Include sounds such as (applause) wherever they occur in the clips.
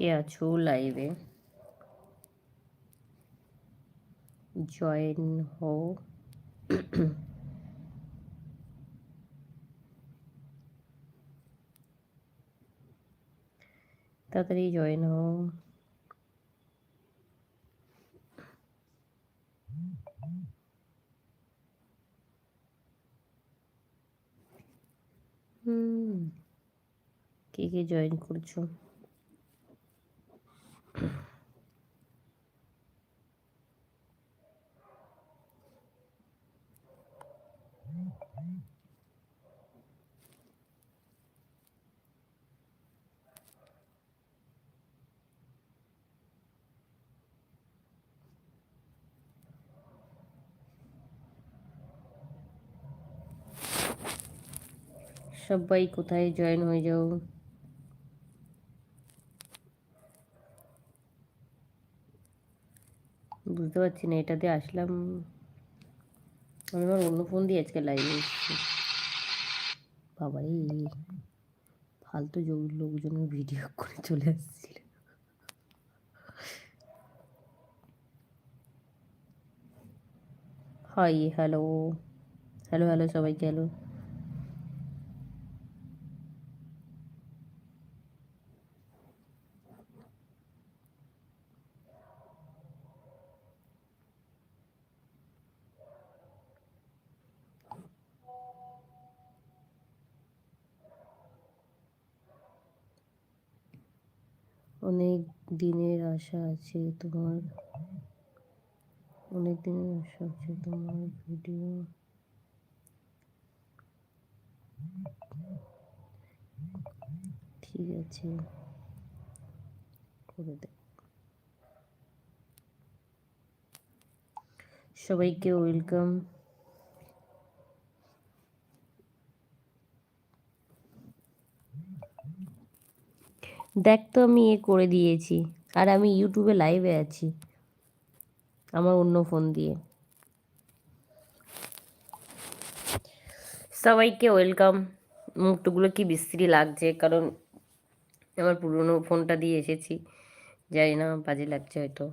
কে আছো লাইভে? জয়েন হও। তাড়াতাড়ি জয়েন হও। হুম কে কে জয়েন করছ? সবাই কোথায় জয়েন হয়ে যাও বুঝতে পারছি না এটাতে আসলাম। আমি আমার অন্য ফোন দিয়ে আজকে লাইভে এসেছি। বাবারে, ফালতু লোকজনের ভিডিও করে চলে আসছিল। হাই হ্যালো হ্যালো হ্যালো সবাইকে হ্যালো অনেক দিনের আশা আছে তোমার। অনেক দিনের আশা আছে তোমার ভিডিও ঠিক আছে। করে দে সবাইকে ওয়েলকাম দেখ তো আমি এ করে দিয়েছি। আর আমি ইউটিউবে লাইভে আছি। আমার অন্য ফোন দিয়ে। সবাইকে ওয়েলকাম মুখটুগুলো কি বিশ্রী লাগছে, কারণ আমার পুরনো ফোনটা দিয়ে এসেছি। জানি না, বাজে লাগছে হয়তো।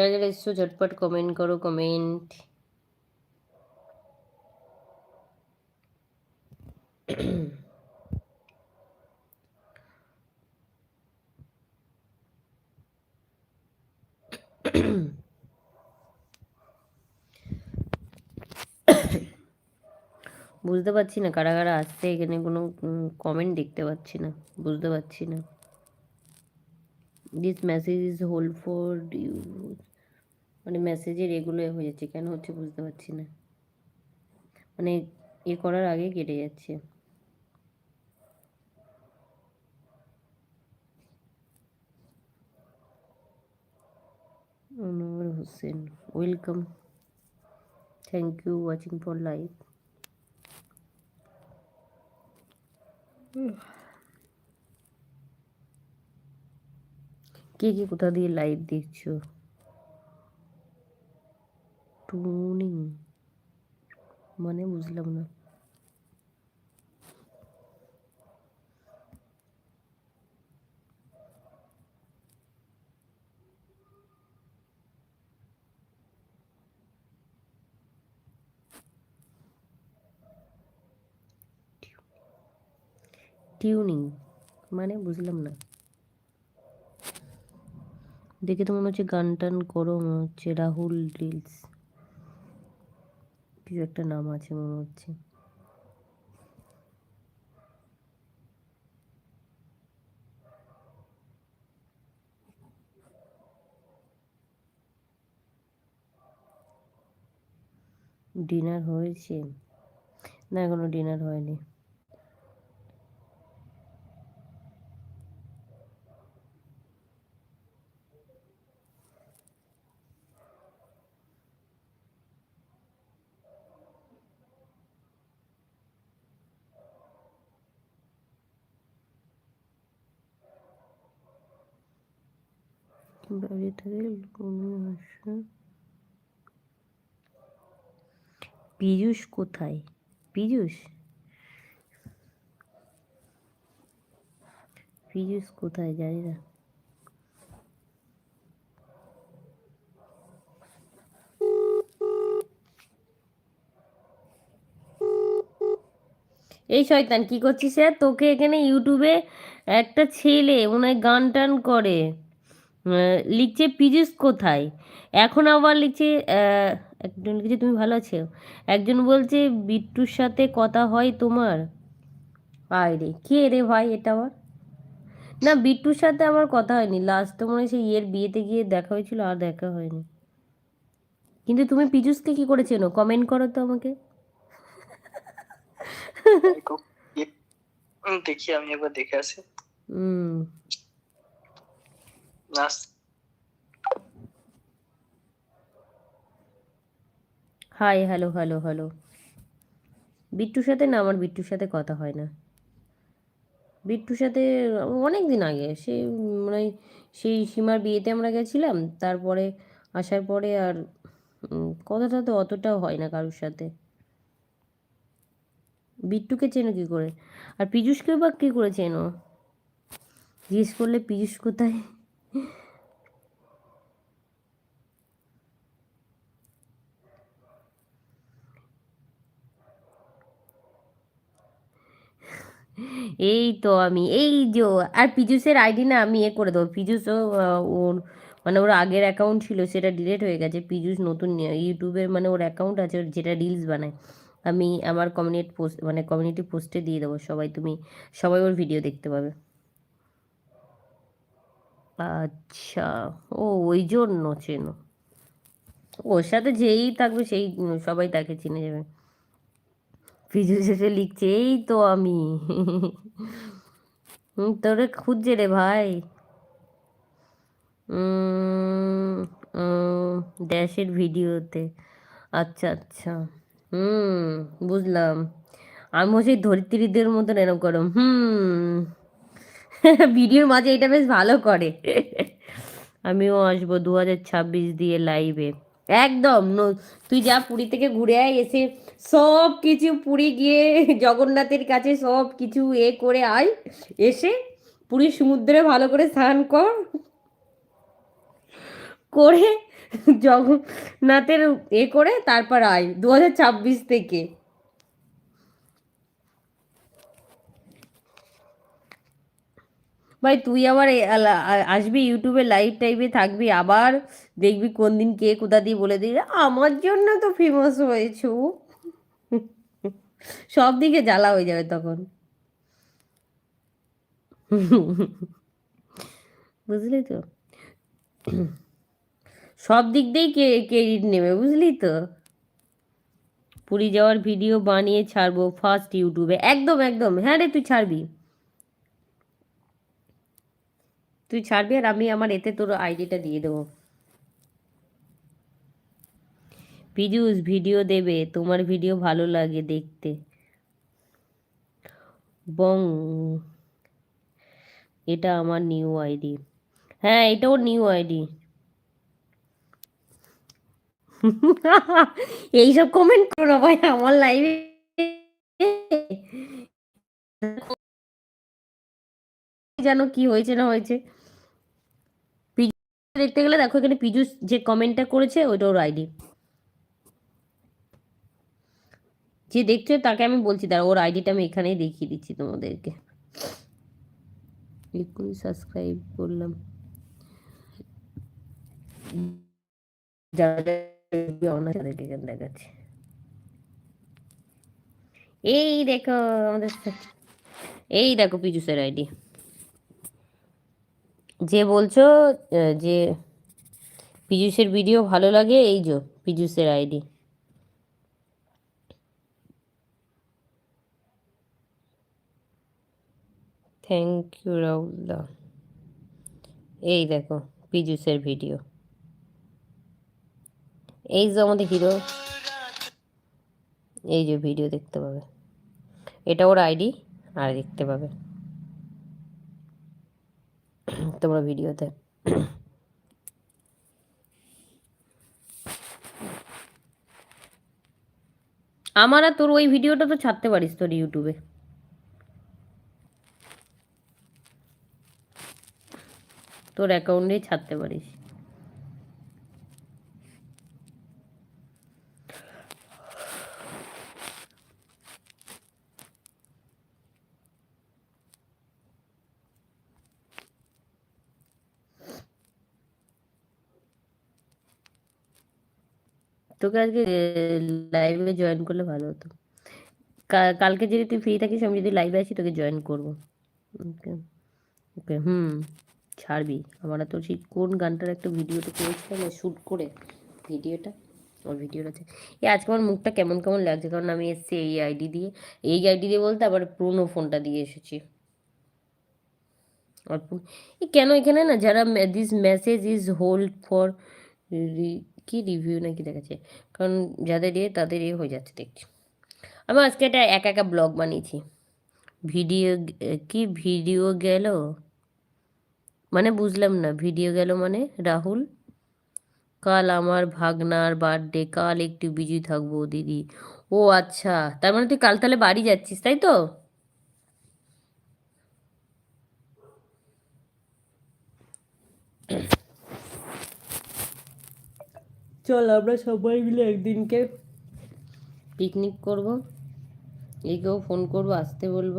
যারা যারা এসছো ঝটপট কমেন্ট করো কমেন্ট বুঝতে পারছি না, কারা কারা আসছে, এখানে কোনো কমেন্ট দেখতে পাচ্ছি না, বুঝতে পারছি না। This message is whole for you মানে মেসেজের এগুলো হয়ে যাচ্ছে কেন হচ্ছে বুঝতে পারছি না মানে এ করার আগে কেটে যাচ্ছে Anwar Hussain, welcome. Thank you watching for live. কে কে কোথা দিয়ে লাইভ দেখছ টুনিং। মানে বুঝলাম না। টিউনিং। মানে বুঝলাম না। দেখে তো মনে হচ্ছে গান টান করো, মনে হচ্ছে রাহুল রিলস। কিছু একটা নাম আছে মনে হচ্ছে। ডিনার হয়েছে। না এখনও ডিনার হয়নি। আসা পীযূষ কোথায়? পীযূষ? পীযূষ কোথায়? জানি না। এই শয়তান, কি করছিস তোকে এখানে ইউটিউবে একটা ছেলে হয় গান টান করে। লিখছে পীযুষ কোথায়? এখন আবার লিখছে একজন লিখছে তুমি ভালো আছো? একজন বলছে বিট্টুর সাথে কথা হয় তোমার? আয় রে কে রে ভাই এটা আবার? না বিট্টুর সাথে আমার কথা হয়নি। লাস্ট তো মনে হয় সেই ইয়ের বিয়েতে গিয়ে দেখা হয়েছিল আর দেখা হয়নি। কিন্তু তুমি পীযুষকে কি করে চেনো? কমেন্ট করো তো আমাকে। দেখি আমি একবার দেখে আসি। হুম। হাই হ্যালো হ্যালো হ্যালো বিট্টুর সাথে না, আমার বিট্টুর সাথে কথা হয় না। বিট্টুর সাথে, অনেক দিন আগে, সে মানে সেই সীমার বিয়েতে আমরা গেছিলাম, তারপরে আসার পরে আর কথাটা তো অতটাও হয় না কারোর সাথে। বিট্টুকে চেনো কী করে? আর পীযূষকেও বা কী করে চেনো? জিজ্ঞেস করলে পীযূষ কোথায়? এই তো আমি এই যে আর পীযূষের আইডি না আমি এ করে দেবো। আহ, ওর মানে ওর আগের অ্যাকাউন্ট ছিল সেটা ডিলিট হয়ে গেছে। পীযূষ নতুন ইউটিউবে মানে ওর অ্যাকাউন্ট আছে ওর যেটা রিলস বানায়। আমি আমার কমিউনিটি পোস্ট মানে কমিউনিটি পোস্টে দিয়ে দেবো। সবাই তুমি সবাই ওর ভিডিও দেখতে পাবে। আচ্ছা ও ওই জন্য চেনো। ওর সাথে যেই থাকবে সেই সবাই তাকে চিনে যাবে। পীযূষ এসে লিখছে, এই তো আমি। তোরে খুঁজছে রে ভাই। ড্যাশের ভিডিওতে। আচ্ছা আচ্ছা। হুম, বুঝলাম। আমি সেই ধরিত্রীদের মতন এরকম করো। হুম। ভিডিওর মাঝে এটা বেশ ভালো করে। আমিও আসব দু হাজার ছাব্বিশ দিয়ে লাইভে একদম তুই যা পুরী থেকে ঘুরে আয় এসে সব কিছু পুরী গিয়ে জগন্নাথের কাছে সব কিছু এ করে আয় এসে পুরী সমুদ্রে ভালো করে স্নান কর। করে জগন্নাথের এ করে তারপর আয় দু হাজার ছাব্বিশ থেকে। ভাই তুই আবার আসবি ইউটিউবে লাইভ টাইভে থাকবি, আবার দেখবি কোন দিন কে কোথা দিয়ে বলে দিবি। আমার জন্য তো ফেমাস হয়েছো। সব দিকে জ্বালা হয়ে যাবে তখন। বুঝলি তো? সব দিক দিয়েই কে ক্রেডিট নেবে, বুঝলি তো? পুরী যাওয়ার ভিডিও বানিয়ে ছাড়বো ফার্স্ট ইউটিউবে একদম একদম। হ্যাঁ রে, তুই ছাড়বি। তুই ছাড়বি আর আমি আমার এতে তোর আইডিটা দিয়ে দেবো। পীযূষ ভিডিও দেবে, তোমার ভিডিও ভালো লাগে দেখতে। বং, এটা আমার নিউ আইডি। হ্যাঁ এটাও নিউ আইডি। এইসব কমেন্ট করো ভাই, আমার লাইভে জানো কি হয়েছে না হয়েছে? দেখতে গেলে দেখো এখানে পীযূষ যে কমেন্টটা করেছে, ওইটা ওর আইডি যে দেখছ তাকে আমি বলছি দাঁড়া ওর আইডিটা আমি এখানেই দেখিয়ে দিচ্ছি তোমাদেরকে। করে সাবস্ক্রাইব করলাম। এখানে এই দেখো, আমাদের এই দেখো পীযুষের আইডি যে বলছো যে পীযুষের ভিডিও ভালো লাগে, এই যে পীযুষের আইডি থ্যাংক ইউ রাহুলদা এই দেখো, পীযুষের ভিডিও এই যে আমাদের হিরো এই যে ভিডিও দেখতে পাবে। এটা ওর আইডি আর দেখতে পাবে। থাকতে ভিডিওতে। আমার আর তোর ওই ভিডিওটা তো ছাড়তে পারিস তোর ইউটিউবে। তোর অ্যাকাউন্টেই ছাড়তে পারিস। তোকে আজকে লাইভে জয়েন করলে ভালো হতো। কালকে যদি তুই ফ্রি থাকিস, আমি যদি লাইভে আসি তোকে জয়েন করব। ওকে ওকে, হুম, ছাড়বি। আমরা তো সেই কোন গানটার একটা ভিডিওটা করেছিলাম শ্যুট করে ভিডিওটা ওর ভিডিওটা আছে এই আজকে আমার মুখটা কেমন কেমন লাগছে? কারণ আমি এসেছি এই আইডি দিয়ে। এই আইডি দিয়ে বলতে আবার পুরোনো ফোনটা দিয়ে এসেছি। আর কেন এখানে না, যারা this message is hold for কি রিভিউ নাকি দেখাচ্ছে কারণ যাদের ইয়ে তাদের ইয়ে হয়ে যাচ্ছে দেখছি। আমি আজকে একটা একা একা ব্লগ বানিয়েছি। ভিডিও কি ভিডিও গেল? মানে বুঝলাম না, ভিডিও গেল মানে? রাহুল? কাল আমার ভাগনার বার্থডে কাল একটু বিজি থাকব দিদি। ও আচ্ছা তার মানে তুই কাল তাহলে বাড়ি যাচ্ছিস, তাই তো? চল আমরা সবাই মিলে একদিনকে পিকনিক করব। একেও ফোন করব আসতে বলব।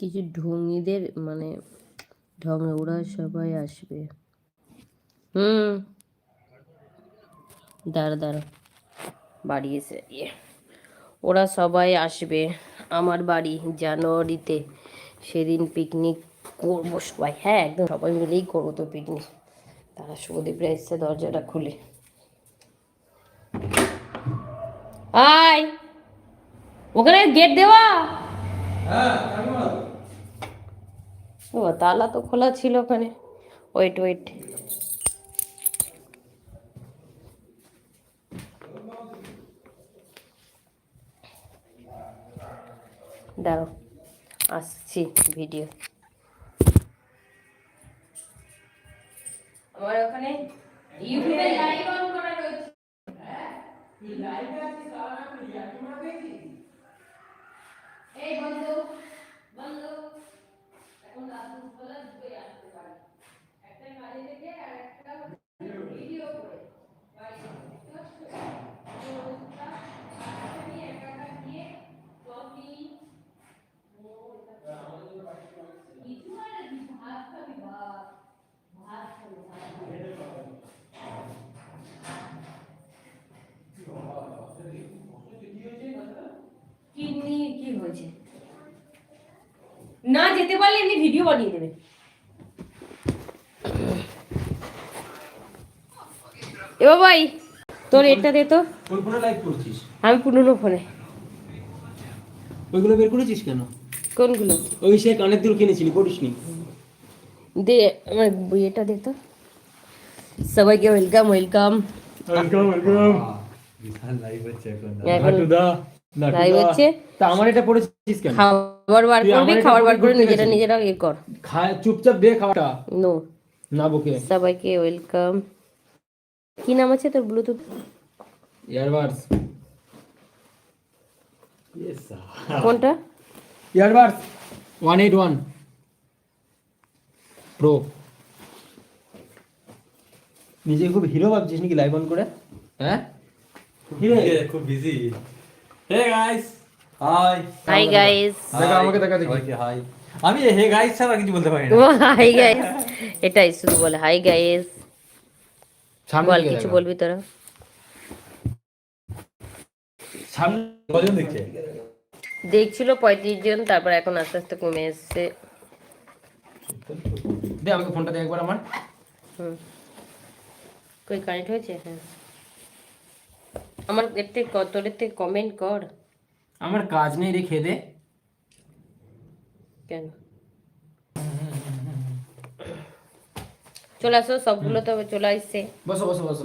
কিছু ঢঙ্গিদের মানে ঢঙ্গে ওরা সবাই আসবে। হুম। দাঁড়া দাঁড়া। বাড়ি এসে ওরা সবাই আসবে আমার বাড়ি জানুয়ারিতে। সেদিন পিকনিক করব সবাই। হ্যাঁ একদম সবাই মিলেই করব তো পিকনিক তারা শুভদীপরা এসছে দরজাটা খুলে। আয়! ওখানে গেট দেওয়া? ও তালা তো খোলা ছিল ওখানে। ওয়েট ওয়েট দাও আসছি ভিডিও কিডনি কি হয়েছে? না যেতে পারলে এমনি ভিডিও বানিয়ে দেবে। এ তোর এটা দে তো। কোন ফোনে লাইভ করছিস? আমি পুরনো ফোনে। ওইগুলো বের করেছিস কেন? কোনগুলো? ওই সে কানের দুল কিনেছিলি করিসনি দে আমার এটা দে তো। সবাইকে welcome welcome welcome welcome Bishal live হচ্ছে এখন। এখন লাইভ হচ্ছে। তা আমার এটা পড়েছিস কেন? খাবার বার করবি খাবার বার করে নিজেরা নিজেরা ইয়ে কর। খায় চুপচাপ দে খাওয়াটা নো। না বকে। সবাইকে ওয়েলকাম কি নাম আছে তোর ব্লুটুথ ইয়ারবাডস কোনটা? Earbuds one eight one pro নিজে খুব হিরো ভাবছিস নাকি লাইভ অন করে? হ্যাঁ? খুব busy hey guys hi hi guys দেখা আমাকে দেখা দেখি হাই আমি হে গাইস ছাড়া কিছু বলতে পারি না। (laughs) হাই গাইস এটাই শুধু বলে হাই গাইস বল কিছু বলবি তোরা? সামনে কজন দেখছে। দেখছিল পঁয়ত্রিশ জন তারপর এখন আস্তে আস্তে কমে এসছে। দে আমাকে ফোনটা দে একবার আমার। হুম। কই কানেক্ট হয়েছে? হ্যাঁ। আমার এতে তোর কমেন্ট কর। আমার কাজ নেই রে খেয়ে দে কেন? চলে আসো সবগুলো তো চলে আসছে। বসো বসো বসো।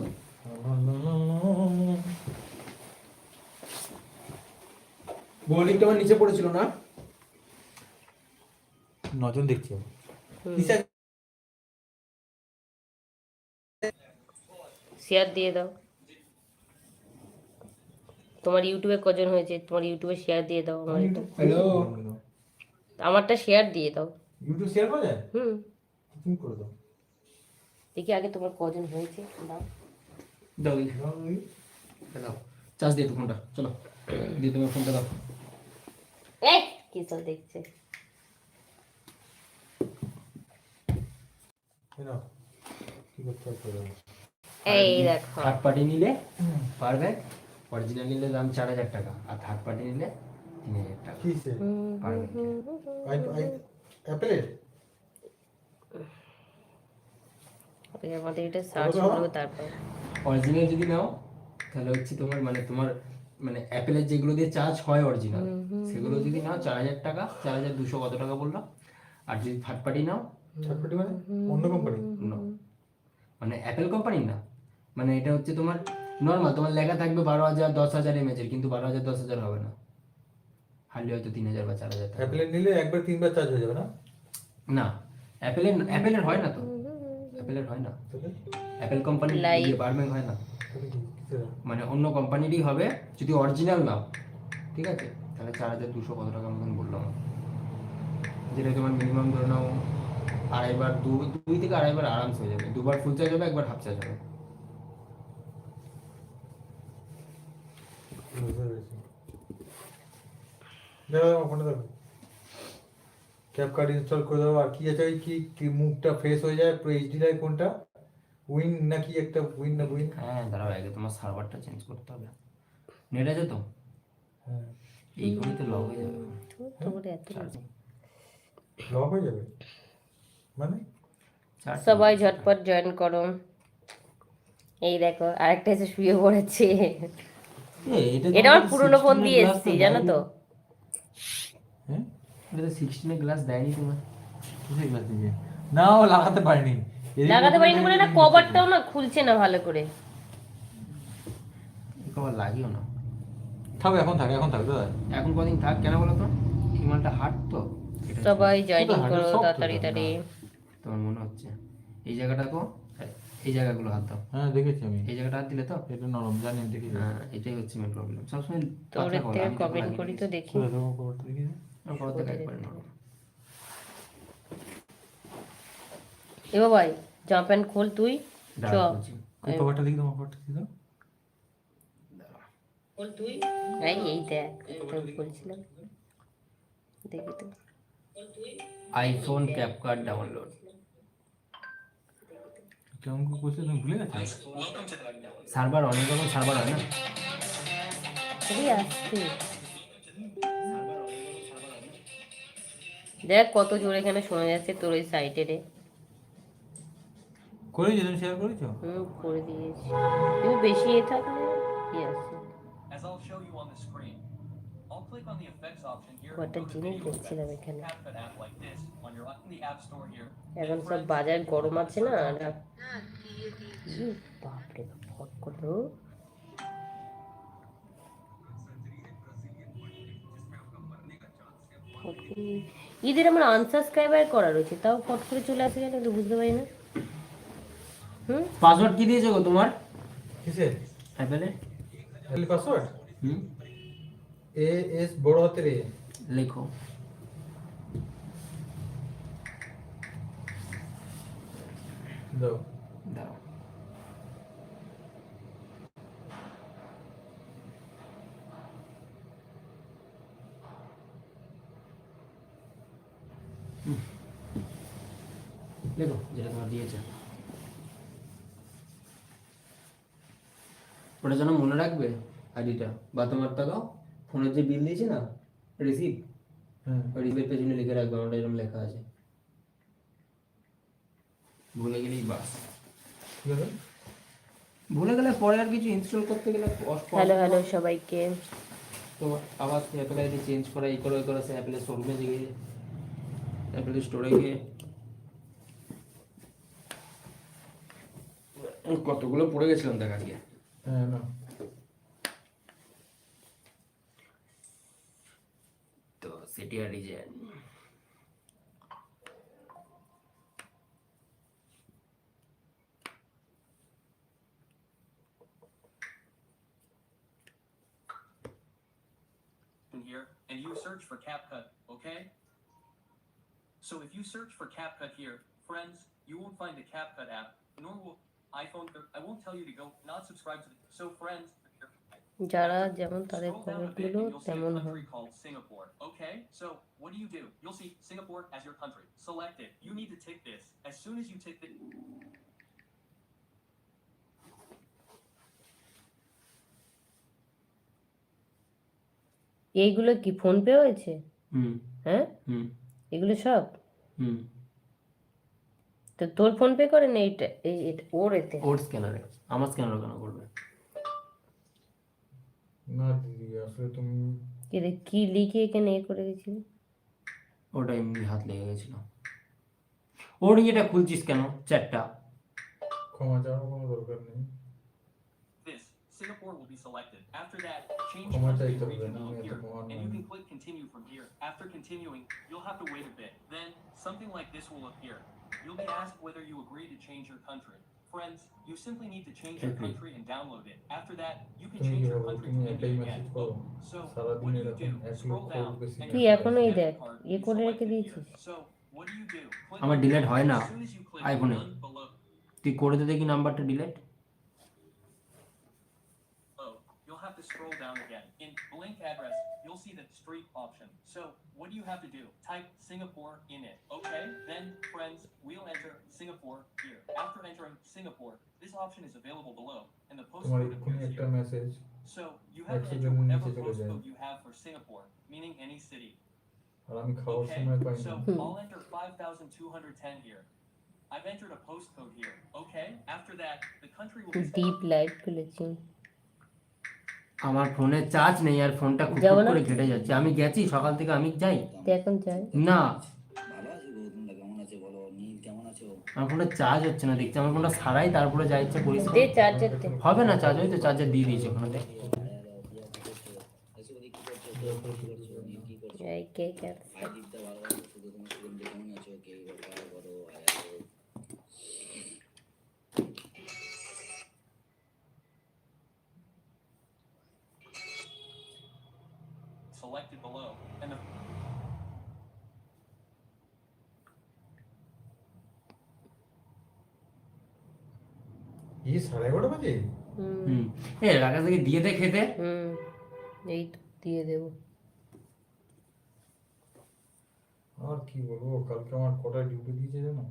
বোলিংটা আমার নিচে পড়েছিল না? নজন দেখছে। শেয়ার দিয়ে দাও। তোমার ইউটিউবে কজন হয়েছে? তোমার ইউটিউবে শেয়ার দিয়ে দাও আমার হ্যালো আমারটা শেয়ার দিয়ে দাও। ইউটিউব শেয়ার করা? যায় হুম। তুমি করে দাও। দেখি আগে তোমার কজন হয়েছে। দাও। দাও দাও। চার্জ দিয়ে ফোনটা। চলো। দিয়ে তোমার ফোনটা দাও। এই কি সব দেখছে? এই দেখো। থার্ড পার্টি নিলে পার ব্যাগ অরিজিনাল নিলে দাম চার হাজার টাকা আর থার্ড পার্টি নিলে তিন হাজার টাকা। অ্যাপেলের আমাদের এটা সার্চ করব তারপর। অরিজিনাল যদি নাও তাহলে হচ্ছে তোমার মানে তোমার মানে অ্যাপেলের যেগুলো দিয়ে চার্জ হয় অরিজিনাল সেগুলো যদি নাও চার হাজার টাকা চার হাজার দুশো কত টাকা বলল? আর যদি থার্ড পার্টি নাও ছাটপটি মানে? অন্য কোম্পানি। মানে অ্যাপেল কোম্পানি না। মানে এটা হচ্ছে তোমার নর্মাল তোমার লেখা থাকবে বারো হাজার দশ হাজার এমএচের কিন্তু বারো হাজার দশ হাজার হবে না। হার্ডলি হয়তো তিন হাজার বা চার হাজার অ্যাপেলের নিলে একবার তিনবার চার্জ হয়ে যাবে না? না অ্যাপেলের অ্যাপেলের হয় না তো। অ্যাপেলের হয় না। অ্যাপেল কোম্পানি Like- বারম্যাং হয় না? মানে অন্য কোম্পানিরই হবে যদি অরিজিনাল নাও। ঠিক আছে? তাহলে চার হাজার দুশো কত টাকা মতন বললাম যেটা তোমার মিনিমাম ধরে নাও আড়াইবার দু দুই থেকে আড়াইবার আরামসে হয়ে যাবে। দুবার ফুল চার্জ হবে একবার হাফ চার্জ হবে। বুঝতে পেরেছি। দেখো ক্যাপ কার্ড ইনস্টল করে দাও। আর কি আছে ওই কি কি মুখটা ফ্রেশ হয়ে যায়? পুরো এইচডি লাইট কোনটা? উইন নাকি একটা উইন না উইন হ্যাঁ দাঁড়াও আগে তোমার সার্ভারটা চেঞ্জ করতে হবে। নেট আছে তো? হ্যাঁ। এই ঘড়িতে লগ হয়ে যাবে। তোমার এত লক হয়ে যাবে? মানে? সবাই ঝটপট জয়েন করো। এই দেখো আরেকটা এসে শুয়ে পড়েছে। এটা আমার পুরনো ফোন দিয়ে এসেছি জানো তো। হ্যাঁ? এটা তো সিক্সটিনের গ্লাস দেয়নি তোমার। কিসের ক্লাস দিকে না ও লাগাতে পারিনি। লাগাতে পারিনি বলে না কভারটাও না খুলছে না ভালো করে। কবার লাগিও না। থাক এখন থাক এখন থাক দাদা। এখন কদিন থাক কেন বলো তো? এই মালটা হাট তো। সবাই জয়েনিং করো তাড়াতাড়ি। তাড়াতাড়ি। তোমার মনে হচ্ছে। এই জায়গাটা তো এই জায়গাগুলো হাত দাও। হ্যাঁ দেখেছি আমি। এই জায়গাটা হাত দিলে তো? এটা নরম জানি আমি দেখেছি। হ্যাঁ এটাই হচ্ছে মেন প্রবলেম সবসময় তোর থেকে কমেন্ট করি তো দেখি। করে দেবো খবরটা দেখি আমার করো থেকে একবার নাও। এ বাবাই জামা প্যান্ট খোল তুই। চ। বলছি। দেখি দাও খবরটা দেখি দাও খোল তুই। এই এই দেখ তোর বলছিলাম দেখি তো। আইফোন ক্যাপকার্ড ডাউনলোড কেমন করছে তুমি ভুলে গেছো? সার্ভার অনেক রকম সার্ভার হয় না? দেখ কত জোরে এখানে শোনা যাচ্ছে তোর ওই সাইটে রে। করেছ তুমি শেয়ার করেছ? হুম করে দিয়েছি। কিন্তু বেশি এ থাকলে কি আছে? As I'll show you on the screen. Click on the effects option here. and কটা go to জিনিস দেখছিলাম এখানে. এখন সব বাজার গরম আছে না আর ই বাপরে ফট করল ঈদের আমার আনসাবস্ক্রাইবার করা রয়েছে তাও ফট করে চলে আসে কেন? তো বুঝতে পারি না। হুম? পাসওয়ার্ড কি দিয়েছ গো তোমার? কিসে অ্যাপেলে অ্যাপেল পাসওয়ার্ড হুম? এ এস বড় হাতের এ লেখো দাও দাও হুম। লেখো যেটা তোমার দিয়েছে ওটা যেন মনে রাখবে আইডিটা বা তোমারটা দাও ফোনের যে বিল দিয়েছে না? রিসিভ হ্যাঁ। ওই রিসিভের পেছনে লিখে রাখবে ওটা এরকম লেখা আছে। ভুলে গেলেই বাস। ঠিক আছে ভুলে গেলে পরে আর কিছু ইনস্টল করতে গেলে হ্যালো হ্যালো সবাইকে। তো আবার অ্যাপেল আইডি চেঞ্জ করা এই করে ওই করে সে অ্যাপেলের শোরুমে গিয়ে অ্যাপেলের স্টোরে গিয়ে। কতগুলো পড়ে গেছিলাম দেখ আজকে। হ্যাঁ না। তো সেটি আর design in here and you search for CapCut, okay? So if you search for CapCut here, friends, you won't find a CapCut app, nor will iPhone. I won't tell you to go not subscribe to the. So friends, যারা যেমন তাদের কোভিডগুলো তেমন এইগুলো কি phone pay হয়েছে হ্যাঁ? এগুলো সব? তো তোর ফোন পে করে নে এটা এই ওর এতে। ওর স্ক্যানারে আমার স্ক্যানারে কেন করবে? না দিদি আসলে তুমি কি রে, কি লিখে এখানে এ করে গেছিলি ওটা এমনি হাত লেগে গেছিল ওর ইয়েটা খুলছিস কেন চ্যাটটা ক্ষমা চাওয়ার কোনো দরকার নেই this, Singapore will be selected. After that, change ক্ষমা country চাইতে হবে region না will আমি এত appear, মহান and you নই। can click continue from here. After continuing, you'll have to wait a bit. Then, something like this will appear. You'll be asked whether you agree to change your country. Friends, you simply need to change your country and download it. After that, you can change your country to India again. So, what do you do? Scroll down, and তুই এখনও এই debit দেখ, be করে রেখে here. দিয়েছিস। So, what do you do? Click আমার it. হয় না As soon as you click iPhone-এ। done below, তুই করে দে দেখি নাম্বারটা delete Oh, you'll have to scroll down again. In blank address, you'll see the street option. So what do you have to do? Type Singapore in it. Okay, then friends, we'll enter Singapore here. After entering Singapore, this option is available below, and the postcode appears here. Message. So you have to enter whatever postcode you have for Singapore, meaning any city. Okay, so hmm. I'll enter 5210 here. I've entered a postcode here. Okay, after that, the country will be. Deep light glitching. আমার ফোনে charge নেই আর ফোনটা খুব যাব না? করে ঘেটে যাচ্ছে। আমি গেছি সকাল থেকে আমি যাই। তুই এখন যাই। না। ভালো আছি গো তোমরা কেমন আছো বলো? নীল কেমন আছো? আমার ফোনটা চার্জ হচ্ছে না দেখছি আমার ফোনটা সারাই তারপরে যা ইচ্ছা করিস। দে চার্জার দে হবে না চার্জ ওই তো চার্জার দিয়ে দিয়েছে ওখানে দেখ। আরে আরে দিয়া selected below, and the সাড়ে এগারোটা বাজে? হুম। হুম এ রাখা থেকে দিয়ে দে খেতে। হুম এই দিয়ে দেবো। আর কি বলব কালকে আমার কটা ডিউটি দিয়েছে জানো?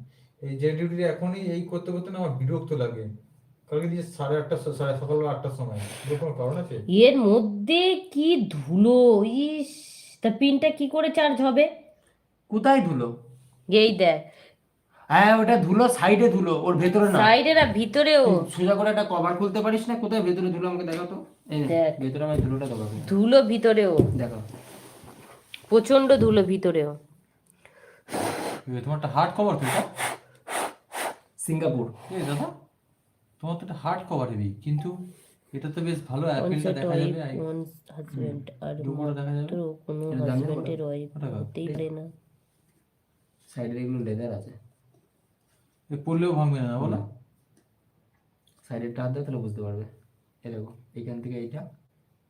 এই যে ডিউটি এখনই এই করতে করতে না আমার বিরক্ত লাগে। এর মধ্যে কি ধুলো? ইস তা পিনটা কি করে চার্জ হবে? কোথায় ধুলো? এই দেখ। হ্যাঁ ওটা ধুলো সাইডে ধুলো ওর ভেতরে না। সাইডে না ভিতরেও। সোজা করে একটা কভার খুলতে পারিস না? কোথায়? ভেতরে ধুলো আমাকে দেখো তো। দেখ। ভেতরে আমার ধুলোটা দেখাবো ধুলো ভিতরেও। দেখো প্রচণ্ড ধুলো ভিতরেও। তোমার একটা হার্ড কভার তো সিঙ্গাপুর। এই দাদা। তোমার তো হার্ড কভার হেবি কিন্তু এটা তো বেশ ভালো অ্যাপেলটা দেখা যাবে আই- হাজবেন্ড আর দেখা যাবে। কোনো হাজবেন্ডের ওয়াইফ হতেই পারে না। সাইডে এগুলো লেদার আছে। এ পড়লেও ভাঙবে না বলো। সাইডের টার দাও তাহলে বুঝতে পারবে। এই দেখো এইখান থেকে এইটা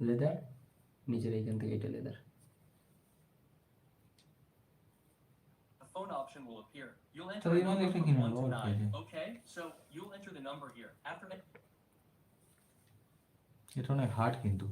লেদার নিচের এইখান থেকে এইটা leather phone option will appear. You'll enter তাহলে a মানে number এটা from কিনা 1 to আবার কি 9. আছে? Okay? So you'll enter the number here. After that, এটা অনেক হার্ড কিন্তু